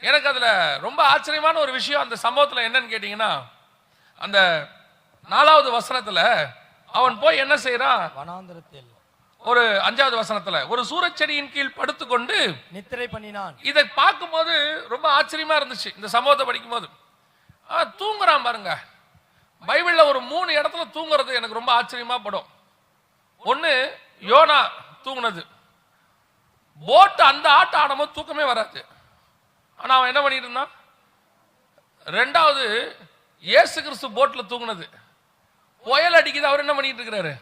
எனக்கு அதுல ரொம்ப ஆச்சரியமான ஒரு விஷயம் அந்த சம்பவத்துல என்னன்னு கேட்டீங்கன்னா அந்த நாலாவது வசனத்துல அவன் போய் என்ன செய்யறான் வனாந்திரத்தில் ஒரு அஞ்சாவது வசனத்துல ஒரு சூரச்செடியின் கீழ் படுத்துக்கொண்டு நித்திரை பண்ணினான். இதை பார்க்கும்போது ரொம்ப ஆச்சரியமா இருந்துச்சு இந்த சம்பவத்தை படிக்கும்போது. ஆ, தூங்குறான் பாருங்க. பைபிள்ல ஒரு மூணு இடத்துல தூங்குறது எனக்கு ரொம்ப ஆச்சரியமா படும். ஒண்ணு யோனா தூங்குனது. போட் அந்த ஆட்டம் ஆடும்போது தூக்கமே வராது. ஆனால் அவன் என்ன பண்ணிட்டு இருந்தான்? ரெண்டாவது ஏசு கிறிஸ்து போட்டில் தூங்கினது. புயல் அடிக்குது அவர் என்ன பண்ணிட்டு இருக்கிறாரு?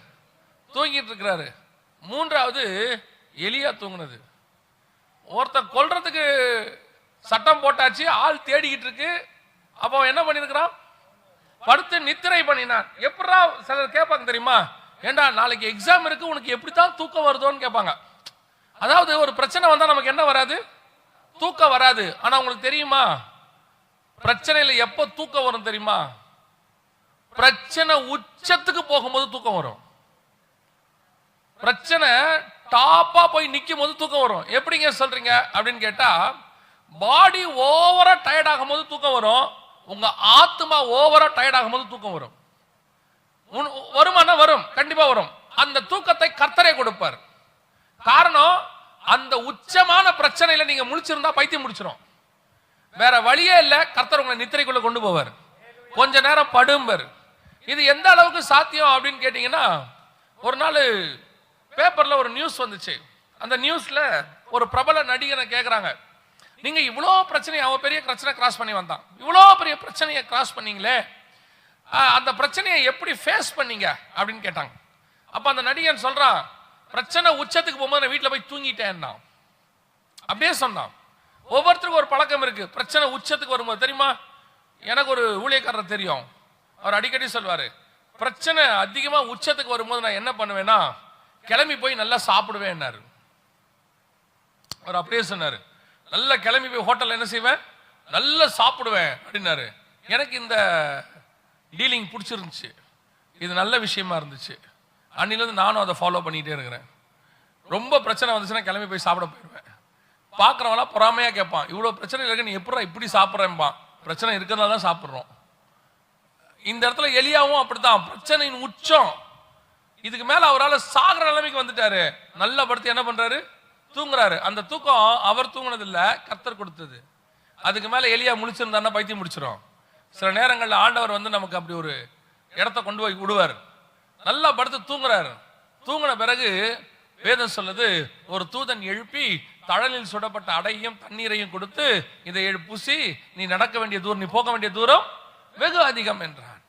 தூங்கிட்டு இருக்கிறாரு. மூன்றாவது எலியா தூங்கினது. ஒருத்தன் கொல்றதுக்கு சட்டம் போட்டாச்சு ஆள் தேடிக்கிட்டு இருக்கு. அப்போ அவன் என்ன பண்ணிருக்கிறான் படுத்து நித்திரை பண்ணினான். எப்படா சிலர் கேட்பாங்க தெரியுமா? ஏண்டா நாளைக்கு எக்ஸாம் இருக்கு உனக்கு எப்படித்தான் தூக்கம் வருதோன்னு கேட்பாங்க. அதாவது ஒரு பிரச்சனை வந்தா நமக்கு என்ன வராது? தூக்கம் வராது. ஆனா உங்களுக்கு தெரியுமா? பிரச்சனையில எப்ப தூக்கம் வரும் தெரியுமா? பிரச்சனை உச்சத்துக்கு போகும்போது தூக்கம் வரும். பிரச்சனை டாப்பா போய் நிக்கும் போது தூக்கம் வரும். எப்படிங்க சொல்றீங்க? அப்படின்னு கேட்டா பாடி ஓவரா டயர்ட் ஆகும் போது தூக்கம் வரும். உங்க ஆத்மா ஓவரா டயர்ட் ஆகும் போது தூக்கம் வரும். உன்- வரும். கண்டிப்பா வரும். அந்த தூக்கத்தை கர்த்தரே கொடுப்பார். காரணம் அந்த உச்சமான பிரச்சனையில நீங்க முழிச்சிருந்தா பைத்தியம் முடிச்சிடும் வேற வழியே இல்ல. கர்த்தர் உங்களை நித்திரைக்குள்ள கொண்டு போவார். கொஞ்ச நேரம் படும்பர். இது எந்த அளவுக்கு சாத்தியம் அப்படின்னு கேட்டீங்கன்னா ஒரு நாள் பேப்பர்ல ஒரு நியூஸ் வந்துச்சு. அந்த நியூஸ்ல ஒரு பிரபல நடிகனை கேட்குறாங்க நீங்க இவ்வளோ பிரச்சனை அவன் பெரிய பிரச்சனை கிராஸ் பண்ணி வந்தான். இவ்வளோ பெரிய பிரச்சனையை கிராஸ் பண்ணீங்களே. அந்த பிரச்சனையை எப்படி ஃபேஸ் பண்ணீங்க அப்படின்னு கேட்டாங்க. அப்போ அந்த நடிகன் சொல்றான் பிரச்சனை உச்சத்துக்கு போகும்போது நான் வீட்டில் போய் தூங்கிட்டேன்னா. அப்படியே சொன்னான். ஒவ்வொருத்தருக்கும் ஒரு பழக்கம் இருக்கு. பிரச்சனை உச்சத்துக்கு வரும்போது. தெரியுமா? எனக்கு ஒரு ஊழியக்காரர் தெரியும். அவர் அடிக்கடி சொல்வார் பிரச்சனை அதிகமாக உச்சத்துக்கு வரும்போது நான் என்ன பண்ணுவேன்னா கிளம்பி போய் நல்லா சாப்பிடுவேன்னாரு. அவர் அப்படியே சொன்னார் நல்லா கிளம்பி போய் ஹோட்டலில் என்ன செய்வேன்? நல்லா சாப்பிடுவேன். அப்படின்னாரு. எனக்கு இந்த டீலிங் பிடிச்சிருந்துச்சு. இது நல்ல விஷயமா இருந்துச்சு. அன்னிலேருந்து நானும் அதை ஃபாலோ பண்ணிகிட்டே இருக்கிறேன். ரொம்ப பிரச்சனை வந்துச்சுன்னா கிளம்பி போய் சாப்பிட போயிடுவேன். பார்க்குறவங்களாம் பொறாமையாக கேட்பான். இவ்வளோ பிரச்சனை இருக்கு நீ எப்படா இப்படி சாப்பிட்றேன்பான் பிரச்சனை இருக்கிறதா தான் சாப்பிட்றோம். இந்த இடத்துல எலியாவும் அப்படித்தான். பிரச்சனையின் உச்சம். இதுக்கு மேலே அவரால் சாகிற நிலைமைக்கு வந்துட்டாரு. நல்லா படுத்து என்ன பண்ணுறாரு தூங்குறாரு. அந்த தூக்கம் அவர் தூங்கினதில்லை கத்தர் கர்த்தர் கொடுத்தது. அதுக்கு மேலே எலியா முழிச்சிருந்தாருன்னா பைத்தியம் முடிச்சிடும் சில நேரங்களில் ஆண்டவர் வந்து நமக்கு அப்படி ஒரு இடத்த கொண்டு போய் விடுவார். நல்லா படுத்து தூங்குறாரு. தூங்கின பிறகு வேதம் சொல்லுது ஒரு தூதன் எழுப்பி தழலில் சுடப்பட்ட அடையும் தண்ணீரையும் கொடுத்து இதை எழு பூசி நீ நடக்க வேண்டிய தூரம் நீ போக வேண்டிய தூரம் வெகு அதிகம் என்றான்.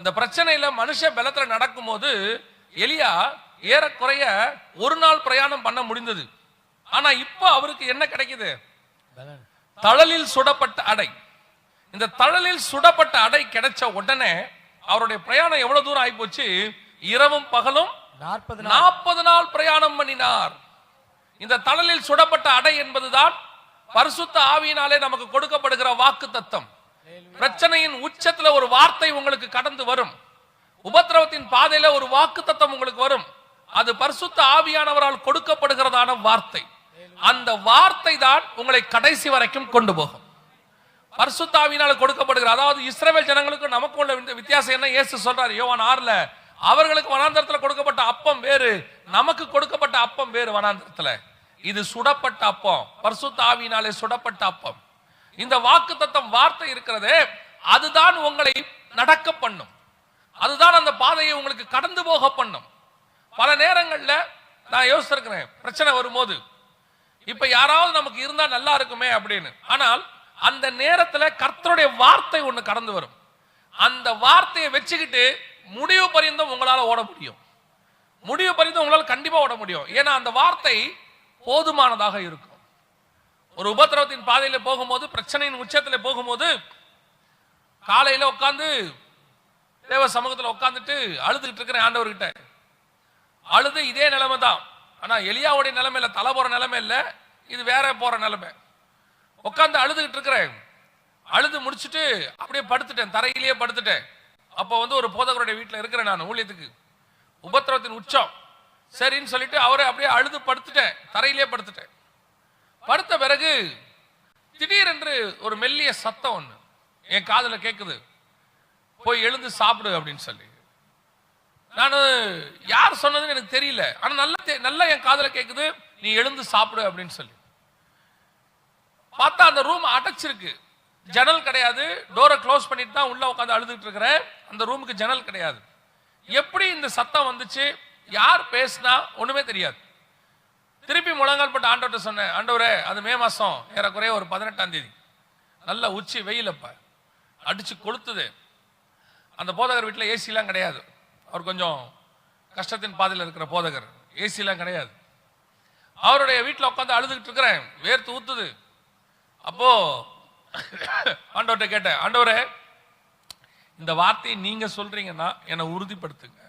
இந்த பிரச்சனையில மனுஷ பலத்துல நடக்கும்போது எலியா ஏறக்குறைய ஒரு நாள் பிரயாணம் பண்ண முடிந்தது. ஆனா இப்போ அவருக்கு என்ன கிடைக்குது? தழலில் சுடப்பட்ட அடை. இந்த தழலில் சுடப்பட்ட அடை கிடைச்ச உடனே அவருடைய பிரயாணம் எவ்வளவு தூரம் ஆயிப்போச்சு இரவும் பகலும் நாற்பது நாள். பிரயாணம் பண்ணினார். இந்த தழலில் சுடப்பட்ட அடை என்பதுதான் பரிசுத்த ஆவியினாலே நமக்கு கொடுக்கப்படுகிற வாக்கு தத்தம். பிரச்சனையின் உச்சத்துல ஒரு வார்த்தை உங்களுக்கு கடந்து வரும். உபத்திரவத்தின் பாதையில ஒரு வாக்கு தத்தம் உங்களுக்கு வரும். அது பரிசுத்த ஆவியானவரால் கொடுக்கப்படுகிறதான வார்த்தை. அந்த வார்த்தை தான் உங்களை கடைசி வரைக்கும் கொண்டு போகும். பரிசுத்தாவினால கொடுக்கப்படுகிற அதாவது இஸ்ரவேல் ஜனங்களுக்கு நமக்கு உள்ள வித்த- வித்தியாசம் என்ன? இயேசு சொல்றாரு யோவான் ஆறுல அவர்களுக்கு வனாந்தரத்தில் கொடுக்கப்பட்ட அப்பம் வேறு. நமக்கு கொடுக்கப்பட்ட அப்பம் வேறு வனாந்தரத்தில். இது சுடப்பட்ட அப்பம். பர்சுத்தாவினாலே சுடப்பட்ட அப்பம். இந்த வாக்கு தத்தம் வார்த்தை இருக்கிறதே அதுதான் உங்களை நடக்க பண்ணும். அதுதான் அந்த பாதையை உங்களுக்கு கடந்து போக பண்ணும். பல நேரங்களில் நான் யோசிச்சிருக்கிறேன் பிரச்சனை வரும்போது இப்ப யாராவது நமக்கு இருந்தா நல்லா இருக்குமே அப்படின்னு. ஆனால் அந்த நேரத்துல கர்த்தருடைய வார்த்தை ஒண்ணு கடந்து வரும். அந்த வார்த்தையை வச்சுக்கிட்டு முடிவு பரிந்தும் உங்களால் ஓட முடியும். முடிவு பரிந்தும் உங்களால் கண்டிப்பாக ஓட முடியும். ஏன்னா அந்த வார்த்தை போதுமானதாக இருக்கும். ஒரு உபத்திரவத்தின் பாதையில் போகும்போது பிரச்சனையின் உச்சத்தில் போகும்போது காலையில் உட்காந்து தேவ சமூகத்தில் உட்காந்துட்டு அழுதுகிட்டு இருக்கிறேன் ஆண்டவர்கிட்ட. அழுது இதே நிலைமை தான். ஆனால் எலியாவுடைய நிலைமை இல்லை தலை போகிற நிலைமை இல்லை இது வேற போகிற நிலைமை. உட்காந்து அழுதுகிட்டு இருக்கிறேன். அழுது முடிச்சிட்டு அப்படியே படுத்துட்டேன் தரையிலேயே படுத்துட்டேன். அப்போ வந்து ஒரு போதகருடைய வீட்டில் இருக்கிறேன் நான் ஊழியத்துக்கு. உபத்திரவத்தின் உச்சம். சரின்னு சொல்லிட்டு அவரை அப்படியே அழுது படுத்துட்டேன் தரையிலேயே படுத்துட்டேன். படுத்த பிறகு திடீரென்று ஒரு மெல்லிய சத்தம் ஒன்று என் காதுல கேக்குது. போய் எழுந்து சாப்பிடு அப்படின்னு சொல்லி. நான் யார் சொன்னதுன்னு எனக்கு தெரியல. ஆனா நல்ல நல்லா என் காதுல கேட்குது நீ எழுந்து சாப்பிடு அப்படின்னு சொல்லி. பார்த்தா அந்த ரூம் அடைச்சிருக்கு. ஜன்னல் கிடையாது. டோரை க்ளோஸ் பண்ணிட்டு தான் உள்ள உட்காந்து அழுதுகிட்டு இருக்கிறேன். அந்த ரூமுக்கு ஜன்னல் கிடையாது. எப்படி இந்த சத்தம் வந்துச்சு? யார் பேசினா? ஒன்றுமே தெரியாது. திருப்பி முழங்கால் பட்டு ஆண்டவர்கிட்ட சொன்னேன் ஆண்டவரே அது மே மாதம் ஏறக்குறைய ஒரு பதினெட்டாம் தேதி. நல்ல உச்சி வெயில் அடித்து கொளுத்துது. அந்த போதகர் வீட்டில் ஏசிலாம் கிடையாது. அவர் கொஞ்சம் கஷ்டத்தின் பாதையில் இருக்கிற போதகர். ஏசிலாம் கிடையாது. அவருடைய வீட்டில் உட்காந்து அழுதுகிட்டு இருக்கிறேன். வேர்த்து ஊத்துது. அப்போ ஆண்டவர்கிட்ட கேட்டேன் ஆண்டவரே இந்த வார்த்தையை நீங்க சொல்றீங்கன்னா என்னை உறுதிப்படுத்துங்க.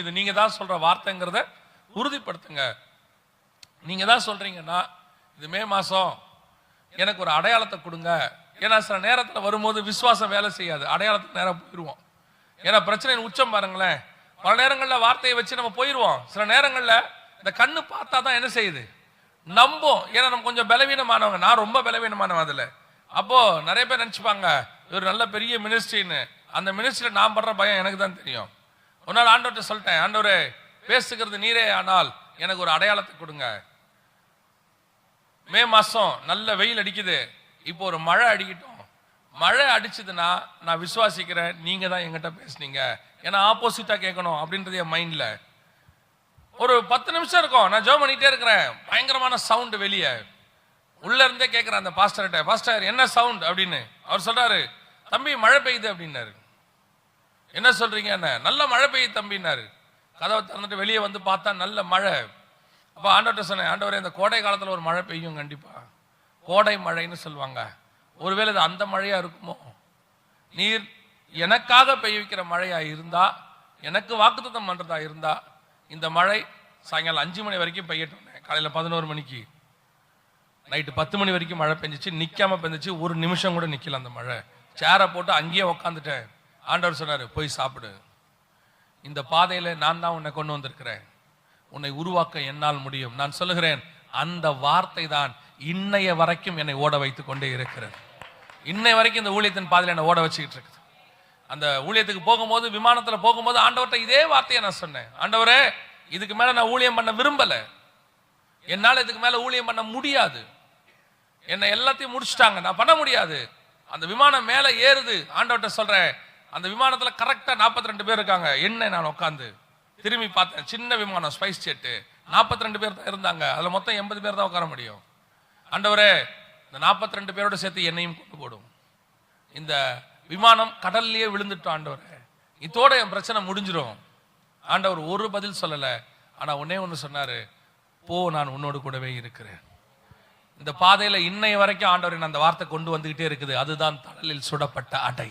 இது நீங்க தான் சொல்ற வார்த்தைங்கிறத உறுதிப்படுத்துங்க. நீங்க தான் சொல்றீங்கன்னா இது மே மாசம் எனக்கு ஒரு அடையாளத்தை கொடுங்க. ஏன்னா சில நேரத்தில் வரும்போது விசுவாசம் வேலை செய்யாது. அடையாளத்துக்கு நேரம் போயிடுவோம் ஏன்னா பிரச்சனையின் உச்சம் பாருங்களேன். பல நேரங்களில் வார்த்தையை வச்சு நம்ம போயிடுவோம் சில நேரங்களில் இந்த கண்ணு பார்த்தா தான் என்ன செய்யுது? நம்பும். ஏன்னா நம்ம கொஞ்சம் பலவீனமானவங்க. நான் ரொம்ப பலவீனமானவன் அதில். அப்போ நிறைய பேர் நினச்சிப்பாங்க இவர் நல்ல பெரிய மினிஸ்ட்ரின்னு அந்த மினிஸ்ட்ரியில் நான் படுற பயம் எனக்கு தான் தெரியும். ஒரு நாள் ஆண்டவர்கிட்ட சொல்லிட்டேன் ஆண்டவரே பேசுகிறது நீரே ஆனால் எனக்கு ஒரு அடையாளத்தை கொடுங்க. மே மாதம் நல்ல வெயில் அடிக்குது. இப்போ ஒரு மழை அடிக்கட்டும். மழை அடிச்சதுன்னா நான் விசுவாசிக்கிறேன் நீங்கள் தான் எங்கிட்ட பேசுனீங்க. ஏன்னா ஆப்போசிட்டாக கேட்கணும் அப்படின்றது என் மைண்டில் ஒரு பத்து நிமிஷம் இருக்கும் நான் ஜோ பண்ணிகிட்டே இருக்கிறேன். பயங்கரமான சவுண்டு வெளியே. உள்ள இருந்தே கேட்கிறேன் அந்த பாஸ்டர்கிட்ட பாஸ்டர் என்ன சவுண்ட் அப்படின்னு. அவர் சொல்றாரு தம்பி மழை பெய்யுது அப்படின்னாரு. என்ன சொல்றீங்க என்ன? நல்ல மழை பெய்யுது தம்பின்னாரு. கதவை திறந்துட்டு வெளியே வந்து பார்த்தா நல்ல மழை. அப்போ ஆண்டவர்கிட்ட சொன்னேன் ஆண்டவரே இந்த கோடை காலத்தில் ஒரு மழை பெய்யும் கண்டிப்பாக கோடை மழைன்னு சொல்லுவாங்க. ஒருவேளை இது அந்த மழையாக இருக்குமோ? நீர் எனக்காக பெய்விக்கிற மழையாக இருந்தால் எனக்கு வாக்குத்தத்தம் பண்ணுறதா இருந்தால் இந்த மழை சாயங்காலம் அஞ்சு மணி வரைக்கும் பெய்யட்டோன்னே காலையில் பதினோரு மணிக்கு. நைட்டு பத்து மணி வரைக்கும் மழை பெஞ்சிச்சு நிற்காம பெஞ்சிச்சு ஒரு நிமிஷம் கூட நிற்கல அந்த மழை. சேரை போட்டு அங்கேயே உக்காந்துட்டேன். ஆண்டவர் சொன்னார் போய் சாப்பிடு. இந்த பாதையில் நான் தான் உன்னை கொண்டு வந்திருக்கிறேன். உன்னை உருவாக்க என்னால் முடியும். நான் சொல்லுகிறேன் அந்த வார்த்தை தான் இன்னைய வரைக்கும் என்னை ஓட வைத்து கொண்டே இருக்கிறது. இன்னை வரைக்கும் இந்த ஊழியத்தின் பாதையில் என்னை ஓட வச்சுக்கிட்டு இருக்குது. அந்த ஊழியத்துக்கு போகும்போது விமானத்தில் போகும்போது ஆண்டவர்கிட்ட இதே வார்த்தையை நான் சொன்னேன். ஆண்டவரே இதுக்கு மேலே நான் ஊழியம் பண்ண விரும்பலை. என்னால் இதுக்கு மேலே ஊழியம் பண்ண முடியாது. என்னை எல்லாத்தையும் முடிச்சிட்டாங்க. நான் பண்ண முடியாது. அந்த விமானம் மேலே ஏறுது. ஆண்டவர்கிட்ட சொல்கிறேன் அந்த விமானத்தில் கரெக்டாக நாற்பத்தி ரெண்டு பேர் இருக்காங்க. என்ன நான் உட்காந்து திரும்பி பார்த்தேன் சின்ன விமானம் ஸ்பைஸ் ஜெட்டு 42 ரெண்டு பேர் தான் இருந்தாங்க. அதில் மொத்தம் எண்பது பேர் தான் உட்கார முடியும். ஆண்டவரே இந்த 42 ரெண்டு பேரோட சேர்த்து என்னையும் கொண்டு போடும். இந்த விமானம் கடல்லையே விழுந்துட்டோம் ஆண்டவரே. இதோட என் பிரச்சனை முடிஞ்சிடும் ஆண்டவர் ஒரு பதில் சொல்லலை. ஆனால் ஒன்னே ஒன்று சொன்னார் போ நான் உன்னோடு கூடவே இருக்கிறேன். இந்த பாதையில் இன்னை வரைக்கும் ஆண்டவரின் அந்த வார்த்தை கொண்டு வந்துகிட்டே இருக்குது. அதுதான் தடலில் சுடப்பட்ட அடை.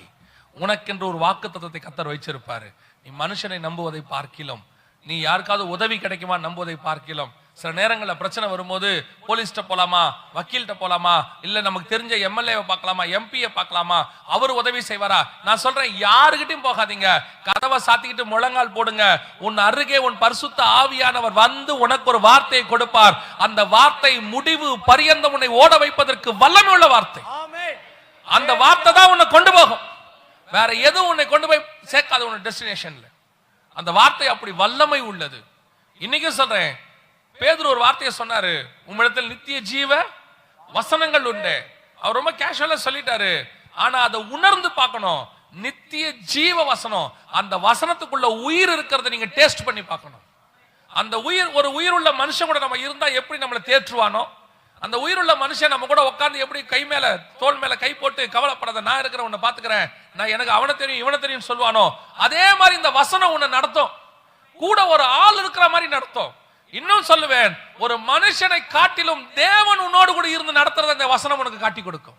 உனக்கென்று ஒரு வாக்கு தத்துவத்தை கத்தர் வச்சிருப்பாரு. நீ மனுஷனை நம்புவதை பார்க்கிலும். நீ யாருக்காவது உதவி கிடைக்குமா நம்புவதை பார்க்கிலும். சில நேரங்கள்ல பிரச்சனை வரும்போது போலீஸ்ட்ட போலாமா? வக்கீல்கிட்ட போலாமா? இல்ல நமக்கு தெரிஞ்ச எம்எல்ஏவை பார்க்கலாமா? எம்பியை பார்க்கலாமா? அவர் உதவி செய்வாரா? நான் சொல்றேன் யாருகிட்டயும் போகாதீங்க. கதவை சாத்திக்கிட்டு முழங்கால் போடுங்க. உன் அருகே உன் பரிசுத்த ஆவியானவர் வந்து உனக்கு ஒரு வார்த்தையை கொடுப்பார். அந்த வார்த்தை முடிவு பரியந்தம் உன்னை ஓட வைப்பதற்கு வல்லமை உள்ள வார்த்தை அந்த வார்த்தை தான் உன்னை கொண்டு போகும். வேற எதுவும் உன்னை கொண்டு போய் சேர்க்காது உன்னை டெஸ்டினேஷன்ல. அந்த வார்த்தை அப்படி வல்லமை உள்ளது. இன்னைக்கும் சொல்றேன். பேதுரு ஒரு வார்த்தையை சொன்னாரு உம்மிடத்தில் நித்திய ஜீவ வசனங்கள் உண்டு. அவர் ரொம்ப கேஷுவலா சொல்லிட்டாரு. ஆனா அதை உணர்ந்து பார்க்கணும். நித்திய ஜீவ வசனம். அந்த வசனத்துக்குள்ள உயிர் இருக்கிறத நீங்க டேஸ்ட் பண்ணி பார்க்கணும். அந்த உயிர் ஒரு உயிருள்ள மனுஷன் கூட நம்ம இருந்தா எப்படி நம்மளை தேற்றுவானோ? அந்த உயிருள்ள மனுஷன் நம்ம கூட உட்காந்து எப்படி கை மேல தோல் மேல கை போட்டு கவலைப்படாத நான் இருக்கிற உன்னை பாத்துக்கிறேன் நான் எனக்கு அவனை தெரியும் இவனை தெரியும் சொல்லுவானோ? அதே மாதிரி இந்த வசனம் உன்னை நடத்தும். கூட ஒரு ஆள் இருக்கிற மாதிரி நடத்தும். இன்னும் சொல்லுவேன் ஒரு மனுஷனை காட்டிலும் தேவன் உன்னோடு கூட இருந்து நடத்துறது அந்த வசனம் உனக்கு காட்டி கொடுக்கும்.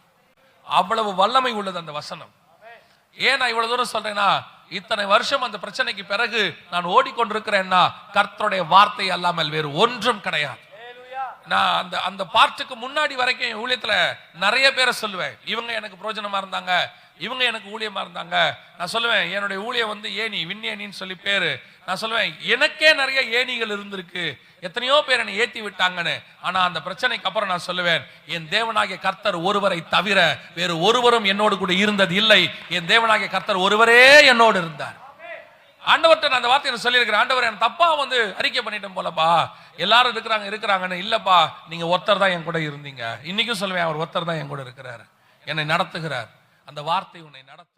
அவ்வளவு வல்லமை உள்ளது அந்த வசனம். ஏன் நான் இவ்வளவு தூரம் சொல்றேன்னா இத்தனை வருஷம் அந்த பிரச்சனைக்கு பிறகு நான் ஓடிக்கொண்டிருக்கிறேன்னா கர்த்தருடைய வார்த்தை அல்லாமல் வேறு ஒன்றும் கிடையாது. நான் அந்த அந்த பார்ட்டுக்கு முன்னாடி வரைக்கும் என் ஊழியத்தில் நிறைய பேரை சொல்லுவேன். இவங்க எனக்கு பிரோஜனமாக இருந்தாங்க இவங்க எனக்கு ஊழியமாக இருந்தாங்க. நான் சொல்லுவேன் என்னுடைய ஊழியம் வந்து ஏணி விண்ணேனின்னு சொல்லி பேர். நான் சொல்லுவேன் எனக்கே நிறைய ஏணிகள் இருந்திருக்கு. எத்தனையோ பேர் என்னை ஏற்றி விட்டாங்கன்னு. ஆனால் அந்த பிரச்சனைக்கு அப்புறம் நான் சொல்லுவேன் என் தேவனாகிய கர்த்தர் ஒருவரை தவிர வேறு ஒருவரும் என்னோடு கூட இருந்தது இல்லை. என் தேவனாகிய கர்த்தர் ஒருவரே என்னோடு இருந்தார். ஆண்டவர்கிட்ட நான் அந்த வார்த்தையை நான் சொல்லியிருக்கிறேன். ஆண்டவர் எனக்கு தப்பா வந்து அறிக்கை பண்ணிட்டேன் போலப்பா. எல்லாரும் இருக்கிறாங்க இருக்கிறாங்கன்னு இல்லப்பா. நீங்க ஒருத்தர் தான் என் கூட இருந்தீங்க. இன்னைக்கும் சொல்லுவேன் அவர் ஒருத்தர் தான் என் கூட இருக்கிறார். என்னை நடத்துகிறார். அந்த வார்த்தை உன்னை நடத்து